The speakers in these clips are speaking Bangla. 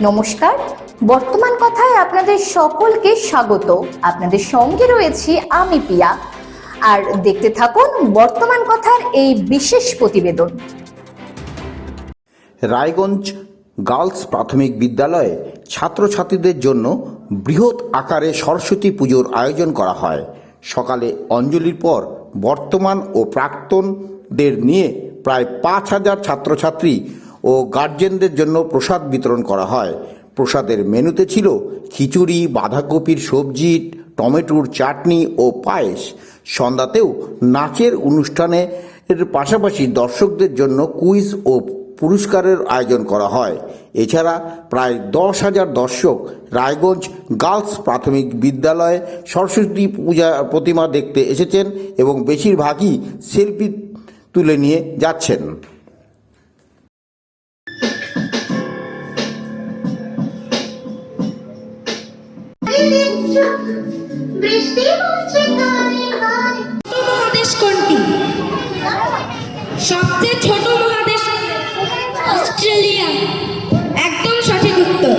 নমস্কার। বর্তমান কথায় আপনাদের সকলকে স্বাগত। আপনাদের সঙ্গে রয়েছি আমি পিয়া। আর দেখতে থাকুন বর্তমান কথার এই বিশেষ প্রতিবেদন। রায়গঞ্জ গার্লস প্রাথমিক বিদ্যালয়ে ছাত্রছাত্রীদের জন্য বৃহৎ আকারে সরস্বতী পুজোর আয়োজন করা হয়। সকালে অঞ্জলির পর বর্তমান ও প্রাক্তনদের নিয়ে প্রায় পাঁচ হাজার ছাত্রছাত্রী ও গার্জেনদের জন্য প্রসাদ বিতরণ করা হয়। প্রসাদের মেনুতে ছিল খিচুড়ি, বাঁধাকপির সবজি, টমেটোর চাটনি ও পায়েস। সন্ধ্যাতেও নাচের অনুষ্ঠানে এর পাশাপাশি দর্শকদের জন্য কুইজ ও পুরস্কারের আয়োজন করা হয়। এছাড়া প্রায় দশ হাজার দর্শক রায়গঞ্জ গার্লস প্রাথমিক বিদ্যালয়ে সরস্বতী পূজা প্রতিমা দেখতে এসেছেন এবং বেশিরভাগই সেলফি তুলে নিয়ে যাচ্ছেন। মহাদেশ কোনটি? সবচেয়ে ছোট মহাদেশ অস্ট্রেলিয়া। একদম সঠিক উত্তর।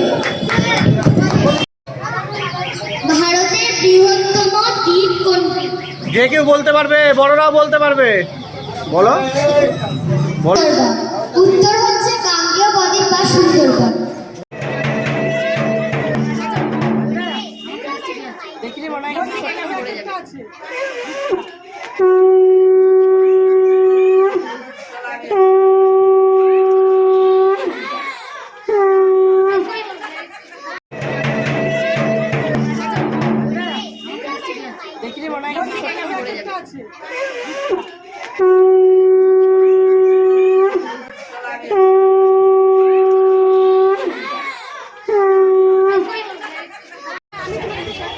ভারতের বৃহত্তম দ্বীপ কোনটি? যে কেউ বলতে পারবে বড়রাও বলতে পারবে। বলো। বলো। উত্তর হচ্ছে গাঙ্গেয় বদ্বীপ বা সুন্দরবন। সেখানে মরে যাবে Thank you.